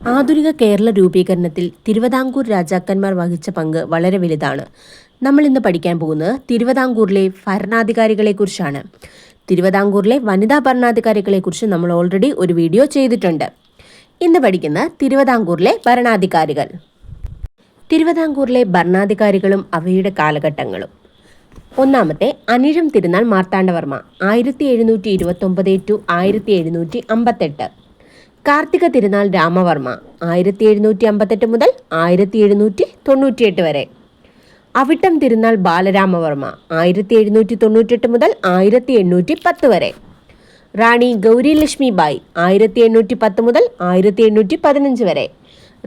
ആധുനിക കേരള രൂപീകരണത്തിൽ തിരുവിതാംകൂർ രാജാക്കന്മാർ വഹിച്ച പങ്ക് വളരെ വലുതാണ്. നമ്മൾ ഇന്ന് പഠിക്കാൻ പോകുന്നത് തിരുവിതാംകൂറിലെ ഭരണാധികാരികളെക്കുറിച്ചാണ്. തിരുവിതാംകൂറിലെ വനിതാ ഭരണാധികാരികളെക്കുറിച്ച് നമ്മൾ ഓൾറെഡി ഒരു വീഡിയോ ചെയ്തിട്ടുണ്ട്. ഇന്ന് പഠിക്കുന്ന തിരുവിതാംകൂറിലെ ഭരണാധികാരികൾ. തിരുവിതാംകൂറിലെ ഭരണാധികാരികളും അവയുടെ കാലഘട്ടങ്ങളും. ഒന്നാമത്തെ അനിഴം തിരുനാൾ മാർത്താണ്ഡവർമ്മ ആയിരത്തി എഴുന്നൂറ്റി ഇരുപത്തൊമ്പത് ടു ആയിരത്തി എഴുന്നൂറ്റി അമ്പത്തെട്ട്. കാർത്തിക തിരുനാൾ രാമവർമ്മ ആയിരത്തി എഴുന്നൂറ്റി അമ്പത്തെട്ട് മുതൽ ആയിരത്തി എഴുന്നൂറ്റി തൊണ്ണൂറ്റിയെട്ട് വരെ. അവിട്ടം തിരുനാൾ ബാലരാമവർമ്മ ആയിരത്തി എഴുന്നൂറ്റി തൊണ്ണൂറ്റെട്ട് മുതൽ ആയിരത്തി എണ്ണൂറ്റി പത്ത് വരെ. റാണി ഗൗരി ലക്ഷ്മി ബായ് ആയിരത്തി എണ്ണൂറ്റി പത്ത് മുതൽ ആയിരത്തി എണ്ണൂറ്റി പതിനഞ്ച് വരെ.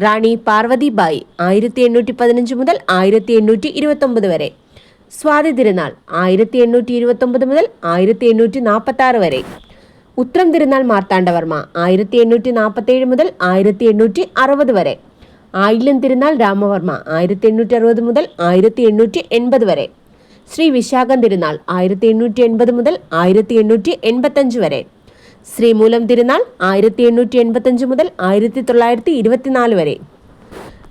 റാണി പാർവതി ബായ് ആയിരത്തി എണ്ണൂറ്റി പതിനഞ്ച് മുതൽ ആയിരത്തി എണ്ണൂറ്റി ഇരുപത്തൊമ്പത് വരെ. സ്വാതി തിരുനാൾ ആയിരത്തി എണ്ണൂറ്റി ഇരുപത്തൊമ്പത് മുതൽ ആയിരത്തി എണ്ണൂറ്റി നാൽപ്പത്തി ആറ് വരെ. ഉത്രം തിരുനാൾ മാർത്താണ്ഡവർമ്മ ആയിരത്തി എണ്ണൂറ്റി നാൽപ്പത്തേഴ് മുതൽ ആയിരത്തി എണ്ണൂറ്റി അറുപത് വരെ. ആയില്യം തിരുനാൾ രാമവർമ്മ ആയിരത്തി എണ്ണൂറ്റി അറുപത് മുതൽ ആയിരത്തി എണ്ണൂറ്റി എൺപത് വരെ. ശ്രീ വിശാഖം തിരുനാൾ ആയിരത്തി എണ്ണൂറ്റി എൺപത് മുതൽ ആയിരത്തി എണ്ണൂറ്റി എൺപത്തഞ്ച് വരെ ശ്രീമൂലം തിരുനാൾ ആയിരത്തി എണ്ണൂറ്റി എൺപത്തഞ്ച് മുതൽ ആയിരത്തി തൊള്ളായിരത്തി ഇരുപത്തിനാല് വരെ.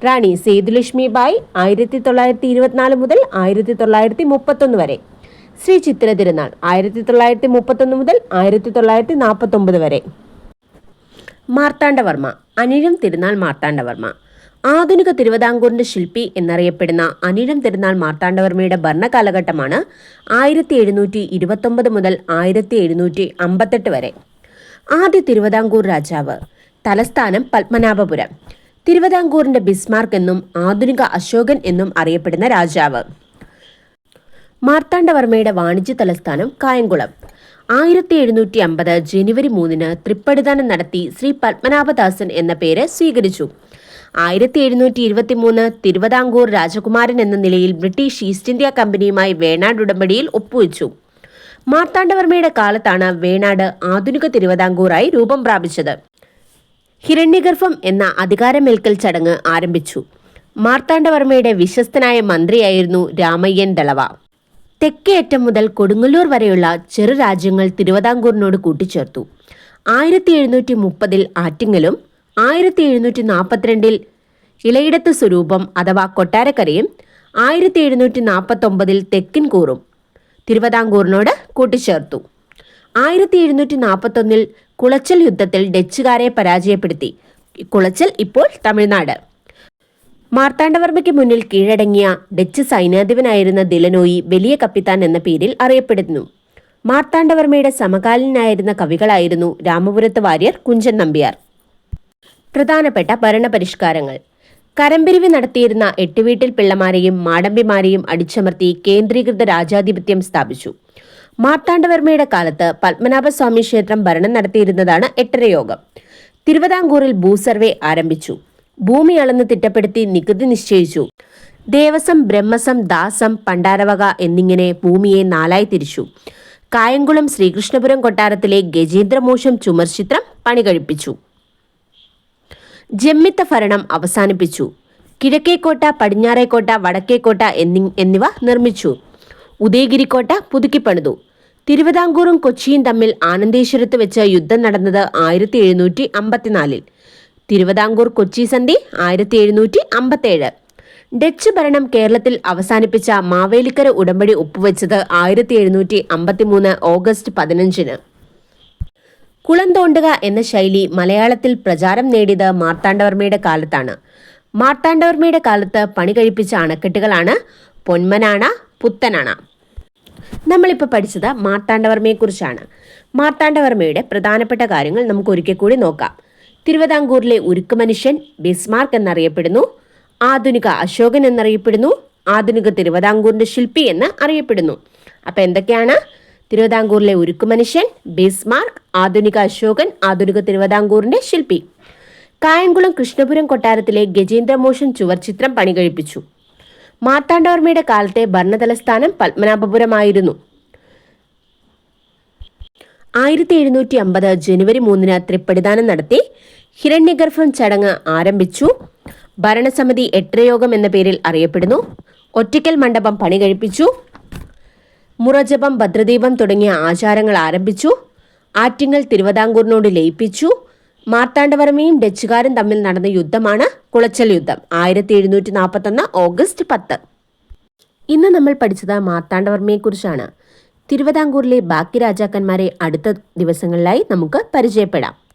റാണി സേതുലക്ഷ്മി ബായ് ആയിരത്തി തൊള്ളായിരത്തി ഇരുപത്തിനാല് മുതൽ ആയിരത്തി തൊള്ളായിരത്തി മുപ്പത്തൊന്ന് വരെ. ശ്രീ ചിത്ര തിരുനാൾ ആയിരത്തി തൊള്ളായിരത്തി മുപ്പത്തൊന്ന് മുതൽ ആയിരത്തി തൊള്ളായിരത്തി നാൽപ്പത്തൊമ്പത് വരെ. മാർത്താണ്ഡവർമ്മ അനിഴം തിരുനാൾ മാർത്താണ്ഡവർമ്മ. ആധുനിക തിരുവിതാംകൂറിന്റെ ശില്പി എന്നറിയപ്പെടുന്ന അനിഴം തിരുനാൾ മാർത്താണ്ഡവർമ്മയുടെ ഭരണകാലഘട്ടമാണ് ആയിരത്തി എഴുന്നൂറ്റി ഇരുപത്തൊമ്പത് മുതൽ ആയിരത്തി എഴുന്നൂറ്റി അമ്പത്തെട്ട് വരെ. ആദ്യ തിരുവിതാംകൂർ രാജാവ് തലസ്ഥാനം പത്മനാഭപുരം. തിരുവിതാംകൂറിന്റെ ബിസ്മാർക്ക് എന്നും ആധുനിക അശോകൻ എന്നും അറിയപ്പെടുന്ന രാജാവ്. മാർത്താണ്ഡവർമ്മയുടെ വാണിജ്യ തലസ്ഥാനം കായംകുളം. ആയിരത്തി എഴുന്നൂറ്റി അമ്പത് ജനുവരി മൂന്നിന് തൃപ്പടിദാനം നടത്തി ശ്രീ പത്മനാഭദാസൻ എന്ന പേര് സ്വീകരിച്ചു. ആയിരത്തി എഴുന്നൂറ്റി ഇരുപത്തി മൂന്ന് തിരുവിതാംകൂർ രാജകുമാരൻ എന്ന നിലയിൽ ബ്രിട്ടീഷ് ഈസ്റ്റ് ഇന്ത്യ കമ്പനിയുമായി വേണാട് ഉടമ്പടിയിൽ ഒപ്പുവെച്ചു. മാർത്താണ്ഡവർമ്മയുടെ കാലത്താണ് വേണാട് ആധുനിക തിരുവിതാംകൂറായി രൂപം പ്രാപിച്ചത്. ഹിരണ്യഗർഭം എന്ന അധികാരമേൽക്കൽ ചടങ്ങ് ആരംഭിച്ചു. മാർത്താണ്ഡവർമ്മയുടെ വിശ്വസ്തനായ മന്ത്രിയായിരുന്നു രാമയ്യൻ ദളവ. തെക്കേ അറ്റം മുതൽ കൊടുങ്ങല്ലൂർ വരെയുള്ള ചെറു രാജ്യങ്ങൾ തിരുവിതാംകൂറിനോട് കൂട്ടിച്ചേർത്തു. ആയിരത്തി എഴുന്നൂറ്റി മുപ്പതിൽ ആറ്റിങ്ങലും ആയിരത്തി എഴുന്നൂറ്റി നാൽപ്പത്തിരണ്ടിൽ ഇളയിടത്ത് സ്വരൂപം അഥവാ കൊട്ടാരക്കരയും ആയിരത്തി എഴുന്നൂറ്റി നാൽപ്പത്തൊമ്പതിൽ തെക്കിൻകൂറും തിരുവിതാംകൂറിനോട് കൂട്ടിച്ചേർത്തു. ആയിരത്തി എഴുന്നൂറ്റി നാൽപ്പത്തൊന്നിൽ കുളച്ചൽ യുദ്ധത്തിൽ ഡച്ചുകാരെ പരാജയപ്പെടുത്തി. കുളച്ചൽ ഇപ്പോൾ തമിഴ്നാട്. മാർത്താണ്ഡവർമ്മയ്ക്ക് മുന്നിൽ കീഴടങ്ങിയ ഡച്ച് സൈന്യാധിപനായിരുന്ന ദിലനോയി വലിയ കപ്പിത്താൻ എന്ന പേരിൽ അറിയപ്പെടുന്നു. മാർത്താണ്ഡവർമ്മയുടെ സമകാലീനായിരുന്ന കവികളായിരുന്നു രാമപുരത്ത് വാര്യർ കുഞ്ചൻ നമ്പ്യാർ. പ്രധാനപ്പെട്ട ഭരണപരിഷ്കാരങ്ങൾ. കരമ്പിരിവ് നടത്തിയിരുന്ന എട്ടുവീട്ടിൽ പിള്ളമാരെയും മാടമ്പിമാരെയും അടിച്ചമർത്തി കേന്ദ്രീകൃത രാജാധിപത്യം സ്ഥാപിച്ചു. മാർത്താണ്ഡവർമ്മയുടെ കാലത്ത് പത്മനാഭസ്വാമി ക്ഷേത്രം ഭരണം നടത്തിയിരുന്നതാണ് എട്ടരയോഗം. തിരുവിതാംകൂറിൽ ഭൂസർവേ ആരംഭിച്ചു. ഭൂമി അളന്ന് തിട്ടപ്പെടുത്തി നികുതി നിശ്ചയിച്ചു. ദേവസം ബ്രഹ്മസം ദാസം പണ്ടാരവക എന്നിങ്ങനെ ഭൂമിയെ നാലായി തിരിച്ചു. കായംകുളം ശ്രീകൃഷ്ണപുരം കൊട്ടാരത്തിലെ ഗജേന്ദ്രമോശം ചുമർ ചിത്രം പണി കഴിപ്പിച്ചു ജമ്മിത്ത ഭരണം അവസാനിപ്പിച്ചു. കിഴക്കേക്കോട്ട പടിഞ്ഞാറേക്കോട്ട വടക്കേക്കോട്ട എന്നി എന്നിവ നിർമ്മിച്ചു. ഉദയഗിരിക്കോട്ട പുതുക്കിപ്പണിതു തിരുവിതാംകൂറും കൊച്ചിയും തമ്മിൽ ആനന്ദേശ്വരത്ത് വെച്ച് യുദ്ധം നടന്നത് ആയിരത്തി എഴുന്നൂറ്റി അമ്പത്തിനാലിൽ. തിരുവിതാംകൂർ കൊച്ചി സന്ധി ആയിരത്തി എഴുന്നൂറ്റി അമ്പത്തേഴ് ഡച്ച് ഭരണം കേരളത്തിൽ അവസാനിപ്പിച്ച മാവേലിക്കര ഉടമ്പടി ഒപ്പുവെച്ചത് ആയിരത്തി എഴുന്നൂറ്റി അമ്പത്തിമൂന്ന് ഓഗസ്റ്റ് പതിനഞ്ചിന്. കുളം തോണ്ടുക എന്ന ശൈലി മലയാളത്തിൽ പ്രചാരം നേടിയത് മാർത്താണ്ഡവർമ്മയുടെ കാലത്താണ്. മാർത്താണ്ഡവർമ്മയുടെ കാലത്ത് പണി കഴിപ്പിച്ച അണക്കെട്ടുകളാണ് പൊന്മനാണ പുത്തനാണ. നമ്മളിപ്പോൾ പഠിച്ചത് മാർത്താണ്ഡവർമ്മയെക്കുറിച്ചാണ്. മാർത്താണ്ഡവർമ്മയുടെ പ്രധാനപ്പെട്ട കാര്യങ്ങൾ നമുക്ക് ഒരിക്കൽ കൂടി നോക്കാം. തിരുവിതാംകൂറിലെ ഉരുക്ക് മനുഷ്യൻ ബിസ്മാർക്ക് എന്നറിയപ്പെടുന്നു ആധുനിക അശോകൻ എന്നറിയപ്പെടുന്നു ആധുനിക തിരുവിതാംകൂറിന്റെ ശില്പി എന്ന് അറിയപ്പെടുന്നു. അപ്പൊ എന്തൊക്കെയാണ്? തിരുവിതാംകൂറിലെ ഉരുക്ക് മനുഷ്യൻ ബിസ്മാർക്ക് ആധുനിക അശോകൻ ആധുനിക തിരുവിതാംകൂറിന്റെ ശില്പി. കായംകുളം കൃഷ്ണപുരം കൊട്ടാരത്തിലെ ഗജേന്ദ്രമോഷൻ ചുവർച്ചിത്രം പണി കഴിപ്പിച്ചു മാർത്താണ്ഡവർമ്മയുടെ കാലത്തെ ഭരണതലസ്ഥാനം പത്മനാഭപുരമായിരുന്നു. ആയിരത്തി എഴുന്നൂറ്റി അമ്പത് ജനുവരി മൂന്നിന് തൃപ്പടിദാനം നടത്തി ഹിരണ്യഗർഭം ചടങ്ങ് ആരംഭിച്ചു. ഭരണസമിതി എട്ടരയോഗം എന്ന പേരിൽ അറിയപ്പെടുന്നു. ഒറ്റയ്ക്കൽ മണ്ഡപം പണി കഴിപ്പിച്ചു മുറജപം ഭദ്രദീപം തുടങ്ങിയ ആചാരങ്ങൾ ആരംഭിച്ചു. ആറ്റിങ്ങൽ തിരുവിതാംകൂറിനോട് ലയിപ്പിച്ചു. മാർത്താണ്ഡവർമ്മയും ഡച്ചുകാരും തമ്മിൽ നടന്ന യുദ്ധമാണ് കുളച്ചൽ യുദ്ധം ആയിരത്തി എഴുന്നൂറ്റി നാൽപ്പത്തൊന്ന് ഓഗസ്റ്റ് പത്ത്. ഇന്ന് നമ്മൾ പഠിച്ചത് മാർത്താണ്ഡവർമ്മയെക്കുറിച്ചാണ്. തിരുവിതാംകൂറിലെ ബാക്കി രാജാക്കന്മാരെ അടുത്ത ദിവസങ്ങളിലായി നമുക്ക് പരിചയപ്പെടാം.